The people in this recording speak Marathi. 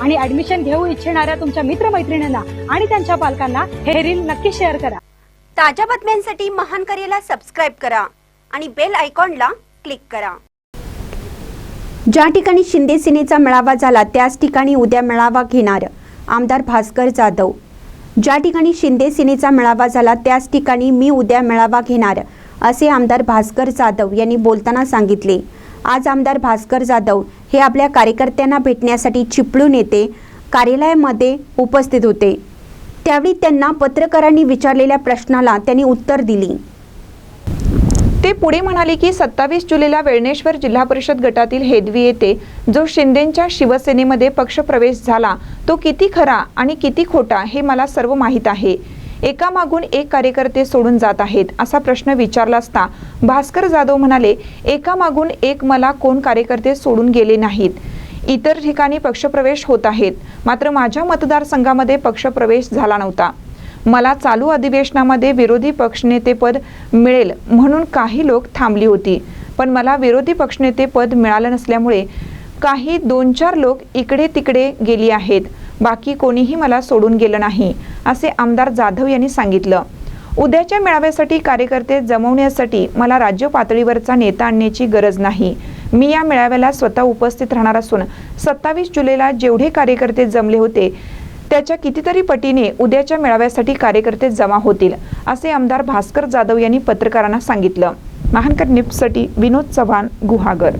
आणि ऍडमिशन घेऊ इच्छिणाऱ्या तुमच्या मित्रमैत्रिणींना आणि त्यांच्या पालकांना हे रील नक्की शेअर करा. ताज्या बातम्यांसाठी महान करेला सबस्क्राईब करा आणि बेल आयकॉनला क्लिक करा. ज्या ठिकाणी शिंदे सेनेचा मेळावा झाला त्याच ठिकाणी उद्या मेळावा घेणार आमदार भास्कर जाधव. ज्या ठिकाणी शिंदे सेनेचा मेळावा झाला त्याच ठिकाणी मी उद्या मेळावा घेणार असे आमदार भास्कर जाधव यांनी बोलताना सांगितले. आज आमदार भास्कर जाधव हे आपल्या कार्यकर्त्यांना भेटण्यासाठी चिपळूण येथे कार्यालयामध्ये उपस्थित होते. त्यावेळी त्यांना पत्रकारांनी विचारलेल्या प्रश्नाला त्यांनी उत्तर दिली. ते पुढे म्हणाले की सत्तावीस जुलैला वेळणेश्वर जिल्हा परिषद गटातील हेदवी येथे जो शिंदेंच्या शिवसेनेमध्ये पक्षप्रवेश झाला तो किती खरा आणि किती खोटा हे मला सर्व माहीत आहे. एकामागून एक कार्यकर्ते सोडून जात आहेत असा प्रश्न विचारला असता भास्कर जाधव म्हणाले एकामागून एक मला कोण कार्यकर्ते सोडून गेले नाहीत? इतर ठिकाणी पक्षप्रवेश होत आहेत. मात्र माझ्या मतदारसंघामध्ये पक्षप्रवेश झाला नव्हता. मला चालू अधिवेशनामध्ये विरोधी पक्षनेतेपद मिळेल म्हणून काही लोक थांबली होती. पण मला विरोधी पक्षनेते पद मिळालं नसल्यामुळे काही दोन चार लोक इकडे तिकडे गेली आहेत. बाकी कोणीही मला सोडून गेलं नाही. असे आमदार जाधव यांनी सांगितलं. उद्याच्या मेळाव्यासाठी कार्यकर्ते जमवण्यासाठी मला राज्य पातळीवरचा नेता आणण्याची गरज नाही. मी या मेळाव्याला स्वतः उपस्थित राहणार असून सत्तावीस जुलैला जेवढे कार्यकर्ते जमले होते त्याच्या कितीतरी पटीने उद्याच्या मेळाव्यासाठी कार्यकर्ते जमा होतील असे आमदार भास्कर जाधव यांनी पत्रकारांना सांगितलं. महानकर निप्ससाठी विनोद चव्हाण गुहागर.